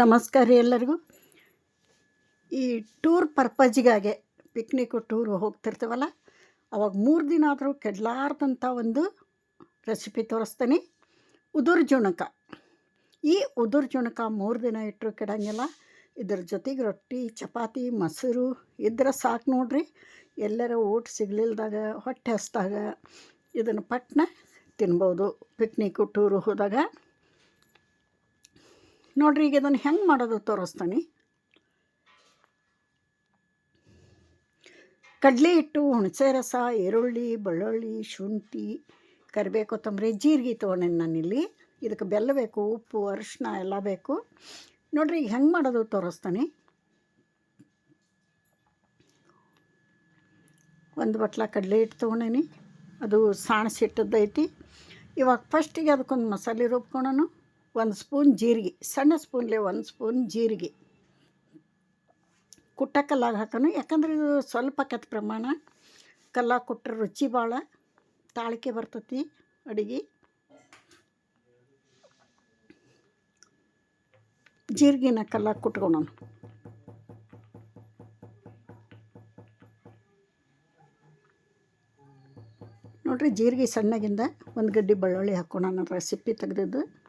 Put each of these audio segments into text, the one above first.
ನಮಸ್ಕಾರ ಎಲ್ಲರಿಗೂ. ಈ ಟೂರ್ ಪರ್ಪಜಿಗಾಗೆ ಪಿಕ್ನಿಕ್ ಉಟ್ಟೂರು ಹೋಗ್ತಿರ್ತೀವಲ್ಲ, ಅವಾಗ ಮೂರು ದಿನ ಆದರೂ ಕೆಡಲಾರ್ದಂಥ ಒಂದು ರೆಸಿಪಿ ತೋರಿಸ್ತೀನಿ. ಉದುರು ಜುಣಕ. ಈ ಉದುರು ಜುಣಕ ಮೂರು ದಿನ ಇಟ್ಟರು ಕೆಡಂಗಿಲ್ಲ. ಇದ್ರ ಜೊತೆಗೆ ರೊಟ್ಟಿ, ಚಪಾತಿ, ಮೊಸರು ಇದ್ರೆ ಸಾಕು ನೋಡ್ರಿ. ಎಲ್ಲರ ಊಟ ಸಿಗ್ಲಿಲ್ದಾಗ, ಹೊಟ್ಟೆ ಹಸ್ದಾಗ ಇದನ್ನು ಪಟ್ನ ತಿನ್ಬೋದು ಪಿಕ್ನಿಕ್ ಟೂರು ಹೋದಾಗ. ನೋಡ್ರಿ, ಈಗ ಇದನ್ನು ಹೆಂಗೆ ಮಾಡೋದು ತೋರಿಸ್ತಾನೆ. ಕಡಲೆ ಹಿಟ್ಟು, ಹುಣಸೆ ರಸ, ಈರುಳ್ಳಿ, ಬೆಳ್ಳುಳ್ಳಿ, ಶುಂಠಿ, ಕರಿಬೇವು, ಕೊತ್ತಂಬರಿ, ಜೀರಿಗೆ ತೊಗೊಂಡೇನಿ ನಾನಿಲ್ಲಿ. ಇದಕ್ಕೆ ಬೆಲ್ಲ ಬೇಕು, ಉಪ್ಪು ಅರಿಶಿನ ಎಲ್ಲ ಬೇಕು. ನೋಡ್ರಿ, ಈಗ ಹೆಂಗೆ ಮಾಡೋದು ತೋರಿಸ್ತಾನೆ. ಒಂದು ಬಟ್ಲ ಕಡಲೆ ಹಿಟ್ಟು ತೊಗೊಂಡೇನಿ. ಅದು ಸಾಣಿಸಿಟ್ಟದ್ದೈತಿ ಇವಾಗ ಫಸ್ಟಿಗೆ ಅದಕ್ಕೊಂದು ಮಸಾಲೆ ರುಬ್ಕೊಳೋಣ. ಒಂದು ಸ್ಪೂನ್ ಜೀರಿಗೆ, ಸಣ್ಣ ಸ್ಪೂನ್ಲೆ ಒಂದು ಸ್ಪೂನ್ ಜೀರಿಗೆ. ಕುಟ್ಟ ಕಲ್ಲಾಗ ಹಾಕೋಣ ಯಾಕಂದ್ರೆ ಇದು ಸ್ವಲ್ಪ ಕೆತ್ತ ಪ್ರಮಾಣ. ಕಲ್ಲಾಗ ಕೊಟ್ಟರೆ ರುಚಿ ಭಾಳ, ತಾಳಿಕೆ ಬರ್ತತಿ ಅಡುಗೆ. ಜೀರಿಗೆನ ಕಲ್ಲಾಗ ಕುಟ್ಕೊಳೋಣ. ನೋಡ್ರಿ, ಜೀರಿಗೆ ಸಣ್ಣಗಿಂದ ಒಂದು ಗಡ್ಡಿ ಬೆಳ್ಳುಳ್ಳಿ ಹಾಕೋಣ. ರೆಸಿಪಿ ತೆಗೆದಿದ್ದು.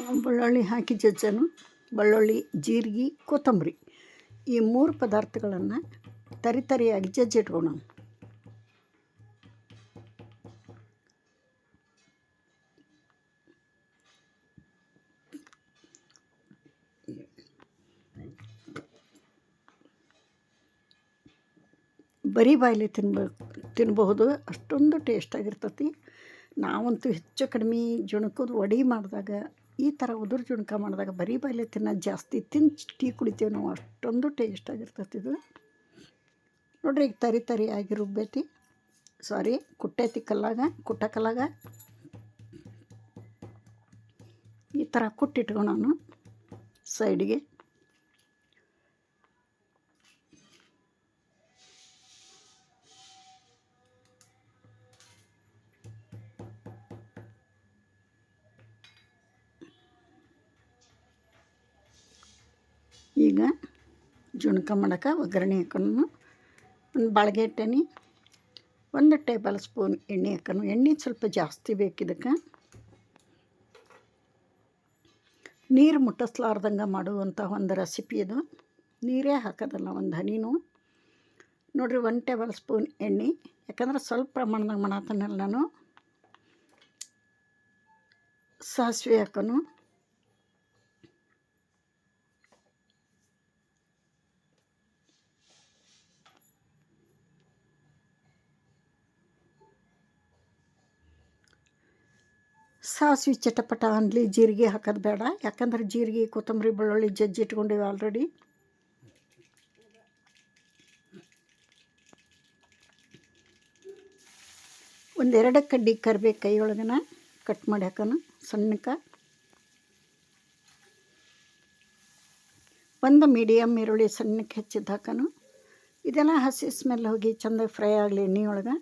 ಬೆಳ್ಳುಳ್ಳಿ ಹಾಕಿ ಜಜ್ಜನು. ಬೆಳ್ಳುಳ್ಳಿ ಜೀರಿಗೆ, ಕೊತ್ತಂಬರಿ. ಈ ಮೂರು ಪದಾರ್ಥಗಳನ್ನು ತರಿ ತರಿಯಾಗಿ ಜಜ್ಜಿಟ್ಕೋಣ ಬರೀ ಬಾಯಲ್ಲಿ ತಿನ್ಬ, ತಿನ್ಬಹುದು. ಅಷ್ಟೊಂದು ಟೇಸ್ಟಾಗಿರ್ತತಿ. ನಾವಂತೂ ಹೆಚ್ಚು ಕಡಿಮೆ ಜುಣಕದ ವಡೆ ಮಾಡಿದಾಗ ಈ ಥರ ಉದುರು ಜುಣಕ ಮಾಡಿದಾಗ ಬರೀ ಬಾಯಲ್ಲಿ ತಿನ್ನೋದು ಜಾಸ್ತಿ ತಿಂದು ಟೀ ಕುಡಿತೀವಿ ನಾವು, ಅಷ್ಟೊಂದು ಟೇಸ್ಟಾಗಿರ್ತೈತಿ ಇದು. ನೋಡ್ರಿ ಈಗ ತರಿ ತರಿ ಆಗಿ ರುಬ್ಬೈತಿ. ಸಾರಿ ಕುಟ್ಟೈತಿ ಕಲ್ಲಾಗ ಕುಟ್ಟ ಕಲ್ಲಾಗ ಈ ಥರ ನಾನು ಸೈಡಿಗೆ ಈಗ ಜುಣಕ ಮಾಡಕ್ಕೆ ಒಗ್ಗರಣೆ ಹಾಕೋಣ ಒಂದು ಬಾಳ್ಗೆ ಎಣ್ಣೆ ಒಂದು ಟೇಬಲ್ ಸ್ಪೂನ್ ಎಣ್ಣೆ ಹಾಕೋಣ ಎಣ್ಣೆ ಸ್ವಲ್ಪ ಜಾಸ್ತಿ ಬೇಕಿದಕ್ಕೆ ನೀರು ಮುಟ್ಟಿಸ್ಲಾರ್ದಂಗೆ ಮಾಡುವಂಥ ಒಂದು ರೆಸಿಪಿ ಇದು. ನೀರೇ ಹಾಕೋದಲ್ಲ, ಒಂದು ಹನಿನೂ. ನೋಡಿರಿ, ಒಂದು ಟೇಬಲ್ ಸ್ಪೂನ್ ಎಣ್ಣೆ. ಯಾಕಂದ್ರೆ ಸ್ವಲ್ಪ ಪ್ರಮಾಣದಾಗ ಮಾಡತ್ತನಲ್ಲ ನಾನು. ಸಾಸಿವೆ ಹಾಕೋನು. ಸಾಸಿವೆ ಚಟಪಟ ಅನ್ಲಿ, ಜೀರಿಗೆ ಹಾಕೋದು ಬೇಡ. ಯಾಕಂದ್ರೆ ಜೀರಿಗೆ, ಕೊತ್ತಂಬರಿ, ಬೆಳ್ಳುಳ್ಳಿ, ಜಜ್ಜಿ ಇಟ್ಕೊಂಡಿವಿ ಆಲ್ರೆಡಿ ಒಂದೆರಡು ಕಡ್ಡಿ ಕರಿಬೇಕು ಕೈ ಒಳಗನ ಕಟ್ ಮಾಡಿ ಹಾಕೋಣ ಸಣ್ಣಕ. ಒಂದು ಮೀಡಿಯಮ್ ಈರುಳ್ಳಿ ಸಣ್ಣಕ್ಕೆ ಹೆಚ್ಚಿದ್ದು ಹಾಕೋಣ ಇದೆಲ್ಲ ಹಸಿ ಸ್ಮೆಲ್ ಹೋಗಿ ಚೆಂದ ಫ್ರೈ ಆಗಲಿ ಎಣ್ಣೆ ಒಳಗೆ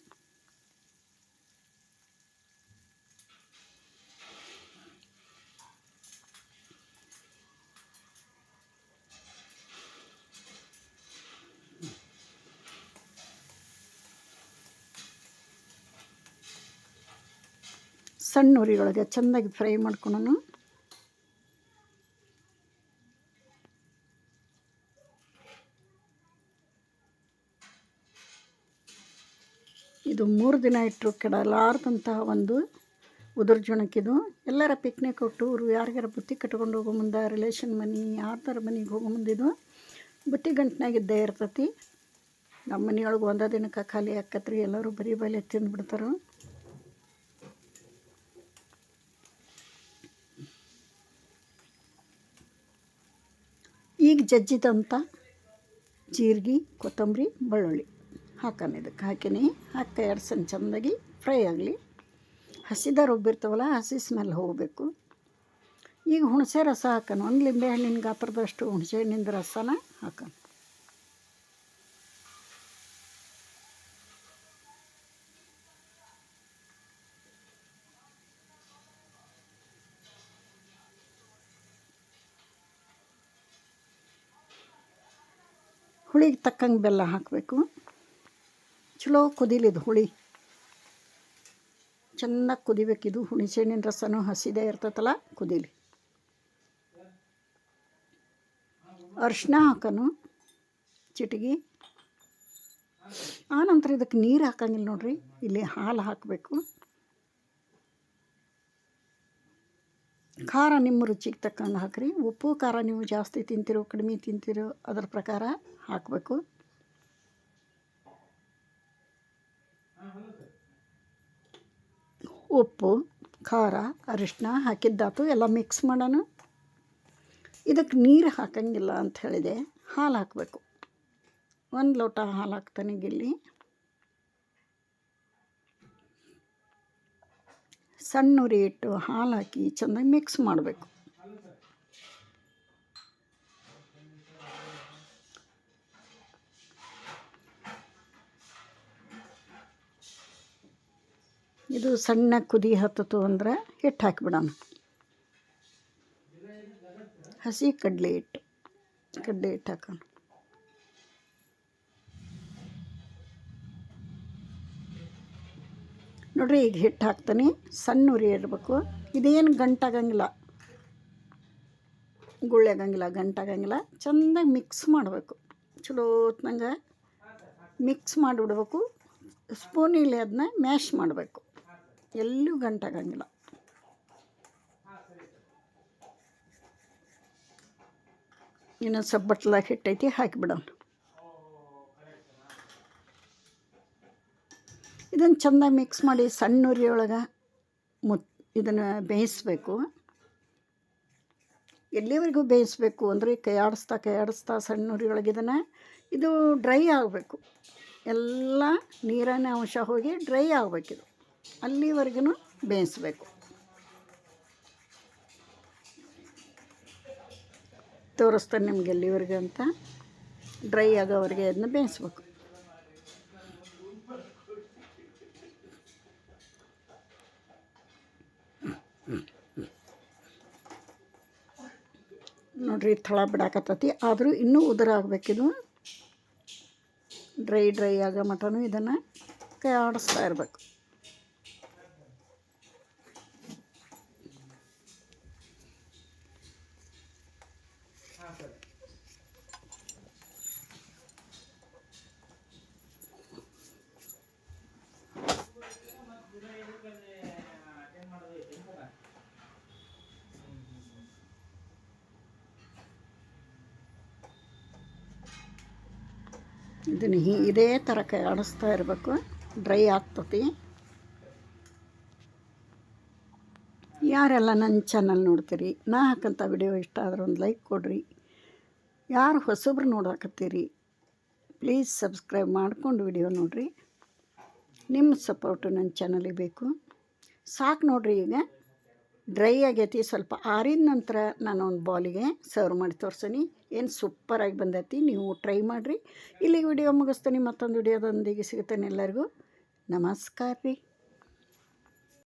ಸಣ್ಣ ಉರಿಯೊಳಗೆ ಚೆಂದಾಗಿ ಫ್ರೈ ಮಾಡ್ಕೊಳೋಣ. ಇದು ಮೂರು ದಿನ ಇಟ್ಟರು ಕೆಡಲಾರ್ದಂತಹ ಒಂದು ಉದುರು ಜುಣಕ್ಕಿದು ಎಲ್ಲರ ಪಿಕ್ನಿಕ್ ಕೊಟ್ಟು ಊರು ಯಾರಿಗಾರ ಬುತ್ತಿ ಕಟ್ಕೊಂಡು ಹೋಗೋ ಮುಂದೆ ರಿಲೇಷನ್ ಮನೆ ಯಾರ್ದಾರ ಮನೆಗೆ ಹೋಗೋ ಮುಂದಿದು ಬುತ್ತಿ ಗಂಟಿನಾಗಿದ್ದೇ ಇರ್ತೈತಿ. ನಮ್ಮ ಮನೆಯೊಳಗೆ ಒಂದೇ ದಿನಕ್ಕೆ ಖಾಲಿ ಆಕತ್ರಿ ಎಲ್ಲರೂ ಬರೀ ಬಾಯಿಲೆ ತಿಂದುಬಿಡ್ತಾರೆ. ಈಗ ಜಜ್ಜಿದಂಥ ಜೀರಿಗೆ, ಕೊತ್ತಂಬರಿ, ಬೆಳ್ಳುಳ್ಳಿ ಹಾಕೋಣ ಇದಕ್ಕೆ. ಹಾಕಿನಿ. ಹಾಕಿ ಎರಡು ಸಣ್ಣ ಚೆಂದಾಗಿ ಫ್ರೈ ಆಗಲಿ. ಹಸಿದ ರುಬ್ಬಿರ್ತವಲ್ಲ ಹಸಿ ಸ್ಮೆಲ್ ಹೋಗಬೇಕು. ಈಗ ಹುಣಸೆ ರಸ ಹಾಕೋಣ ಒಂದು ಲಿಂಬೆ ಹಣ್ಣಿನ ಗಾತ್ರದಷ್ಟು ಹುಣಸೆ ಹಣ್ಣಿಂದ ರಸನ ಹಾಕೋಣ ಹುಳಿಗೆ ತಕ್ಕಂಗೆ ಬೆಲ್ಲ ಹಾಕಬೇಕು. ಚಲೋ ಕುದಿಲಿದು ಹುಳಿ. ಚೆನ್ನಾಗಿ ಕುದಿಬೇಕಿದು ಹುಣಸೆಹಣ್ಣಿನ ರಸನೂ ಹಸಿದೇ ಇರ್ತೈತಲ್ಲ, ಕುದೀಲಿ. ಅರ್ಶಿನ ಹಾಕೋನು, ಚಿಟಿಗೆ. ಆನಂತರ ಇದಕ್ಕೆ ನೀರು ಹಾಕಂಗಿಲ್ಲ ನೋಡ್ರಿ, ಇಲ್ಲಿ ಹಾಲು ಹಾಕಬೇಕು. ಖಾರ ನಿಮ್ಮ ರುಚಿಗೆ ತಕ್ಕಂಗೆ ಹಾಕ್ರಿ. ಉಪ್ಪು, ಖಾರ ನೀವು ಜಾಸ್ತಿ ತಿಂತಿರೋ, ಕಡಿಮೆ ತಿಂತಿರೋ ಅದರ ಪ್ರಕಾರ ಹಾಕಬೇಕು. ಉಪ್ಪು, ಖಾರ ಅರಿಶಿನ ಹಾಕಿದ್ದಾತು ಎಲ್ಲ ಮಿಕ್ಸ್ ಮಾಡೋಣ. ಇದಕ್ಕೆ ನೀರು ಹಾಕಂಗಿಲ್ಲ ಅಂತ ಹೇಳಿದೆ. ಹಾಲು ಹಾಕಬೇಕು. ಒಂದು ಲೋಟ ಹಾಲು ಹಾಕ್ತಾನೆ ಗಿಲ್ಲಿ. ಸಣ್ಣ ಉರಿ ಇಟ್ಟು ಹಾಲು ಹಾಕಿ ಚೆನ್ನಾಗಿ ಮಿಕ್ಸ್ ಮಾಡಬೇಕು. ಇದು ಸಣ್ಣ ಕುದಿ ಹತ್ತಿತು ಅಂದ್ರೆ ಹಿಟ್ಟು ಹಾಕಿಬಿಡೋಣ. ಹಸಿ ಕಡಲೆ ಹಿಟ್ಟು. ಕಡಲೆ ಹಿಟ್ಟು ಹಾಕೋಣ. ನೋಡ್ರಿ ಈಗ ಹಿಟ್ಟು ಹಾಕ್ತಾನೆ. ಸಣ್ಣ ಉರಿ ಇರಬೇಕು. ಇದೇನು ಗಂಟಾಗಂಗಿಲ್ಲ ಗುಳ್ಳೆಗಂಗಿಲ್ಲ ಗಂಟಾಗಂಗಿಲ್ಲ ಚೆಂದಾಗಿ ಮಿಕ್ಸ್ ಮಾಡಬೇಕು. ಚಲೋ ಹೊತ್ನಂಗೆ ಮಿಕ್ಸ್ ಮಾಡಿಬಿಡ್ಬೇಕು. ಸ್ಪೂನಿಲಿ ಅದನ್ನ ಮ್ಯಾಶ್ ಮಾಡಬೇಕು. ಎಲ್ಲೂ ಗಂಟಾಗಂಗಿಲ್ಲ ಇನ್ನೊಂದು ಸ್ವಲ್ಪ ಬಟ್ಲಾಗ ಹಿಟ್ಟೈತಿ ಹಾಕಿಬಿಡೋಣ ಇದನ್ನು ಚೆಂದಾಗಿ ಮಿಕ್ಸ್ ಮಾಡಿ ಸಣ್ಣ ಉರಿಯೊಳಗೆ ಮುತ್, ಇದನ್ನು ಬೇಯಿಸ್ಬೇಕು. ಎಲ್ಲಿವರೆಗೂ ಬೇಯಿಸ್ಬೇಕು ಅಂದರೆ ಕೈ ಆಡಿಸ್ತಾ ಕೈ ಆಡಿಸ್ತಾ ಸಣ್ಣ ಉರಿಯೊಳಗೆ ಇದನ್ನು ಇದು ಡ್ರೈ ಆಗಬೇಕು. ಎಲ್ಲ ನೀರಿನ ಅಂಶ ಹೋಗಿ ಡ್ರೈ ಆಗಬೇಕಿದು ಅಲ್ಲಿವರೆಗೂ ಬೇಯಿಸ್ಬೇಕು. ತೋರಿಸ್ತಾನೆ ನಿಮ್ಗೆ ಎಲ್ಲಿವರೆಗೆ ಅಂತ ಡ್ರೈ ಆಗೋವರೆಗೆ ಅದನ್ನ ಬೇಯಿಸ್ಬೇಕು. ನೋಡ್ರಿ ಥಳ ಬಿಡಾಕತ್ತತಿ. ಆದರೂ ಇನ್ನೂ ಉದುರ ಆಗಬೇಕಿದು ಡ್ರೈ ಡ್ರೈ ಆಗೋ ಮಟನು ಇದನ್ನು ಕೈ ಆಡಿಸ್ತಾ ಇರಬೇಕು. ಇದನ್ನು ಹೀ ಇದೇ ಥರ ಆಡಿಸ್ತಾ ಇರಬೇಕು. ಡ್ರೈ ಆಗ್ತತಿ. ಯಾರೆಲ್ಲ ನನ್ನ ಚಾನಲ್ ನೋಡ್ತೀರಿ, ನಾ ಹಾಕಂಥ ವಿಡಿಯೋ ಇಷ್ಟ ಆದ್ರೆ ಒಂದು ಲೈಕ್ ಕೊಡ್ರಿ. ಯಾರು ಹೊಸಬ್ರು ನೋಡಾಕತ್ತೀರಿ ಪ್ಲೀಸ್ ಸಬ್ಸ್ಕ್ರೈಬ್ ಮಾಡ್ಕೊಂಡು ವಿಡಿಯೋ ನೋಡಿರಿ. ನಿಮ್ಮ ಸಪೋರ್ಟು ನನ್ನ ಚಾನಲಿಗೆ ಬೇಕು. ಸಾಕು ನೋಡ್ರಿ ಈಗ. ಡ್ರೈ ಆಗೈತಿ. ಸ್ವಲ್ಪ ಆರಿದ ನಂತರ ನಾನು ಒಂದು ಬಾಲಿಗೆ ಸರ್ವ್ ಮಾಡಿ ತೋರ್ಸೀನಿ. ಏನು ಸೂಪರಾಗಿ ಬಂದೈತಿ, ನೀವು ಟ್ರೈ ಮಾಡಿರಿ. ಇಲ್ಲಿಗೆ ವಿಡಿಯೋ ಮುಗಿಸ್ತೀನಿ. ಮತ್ತೊಂದು ವಿಡಿಯೋದೊಂದಿಗೆ ಸಿಗುತ್ತೇನೆ ಎಲ್ಲರಿಗೂ. ನಮಸ್ಕಾರ ರೀ.